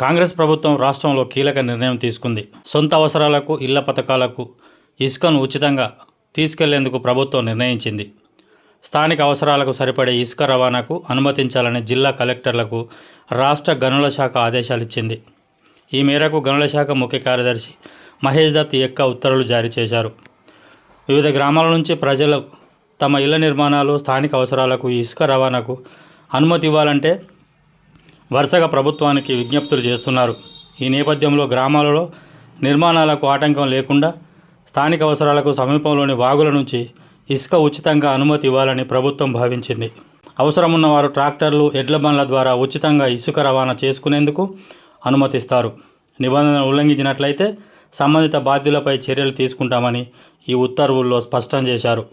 కాంగ్రెస్ ప్రభుత్వం రాష్ట్రంలో కీలక నిర్ణయం తీసుకుంది. సొంత అవసరాలకు ఇళ్ళ పథకాలకు ఇసుకను ఉచితంగా తీసుకెళ్ళేందుకు ప్రభుత్వం నిర్ణయించింది. స్థానిక అవసరాలకు సరిపడే ఇసుక రవాణాకు అనుమతించాలని జిల్లా కలెక్టర్లకు రాష్ట్ర గనుల శాఖ ఆదేశాలు ఇచ్చింది. ఈ మేరకు గనుల శాఖ ముఖ్య కార్యదర్శి మహేష్ దత్ ఎక్క ఉత్తర్వులు జారీ చేశారు. వివిధ గ్రామాల నుంచి ప్రజలు తమ ఇళ్ళ నిర్మాణాలు స్థానిక అవసరాలకు ఇసుక రవాణాకు అనుమతి ఇవ్వాలంటే వరుసగా ప్రభుత్వానికి విజ్ఞప్తులు చేస్తున్నారు. ఈ నేపథ్యంలో గ్రామాలలో నిర్మాణాలకు ఆటంకం లేకుండా స్థానిక అవసరాలకు సమీపంలోని వాగుల నుంచి ఇసుక ఉచితంగా అనుమతి ఇవ్వాలని ప్రభుత్వం భావించింది. అవసరం ఉన్నవారు ట్రాక్టర్లు ఎడ్ల బండ్ల ద్వారా ఉచితంగా ఇసుక రవాణా చేసుకునేందుకు అనుమతిస్తారు. నిబంధనలు ఉల్లంఘించినట్లయితే సంబంధిత బాధ్యులపై చర్యలు తీసుకుంటామని ఈ ఉత్తర్వుల్లో స్పష్టం చేశారు.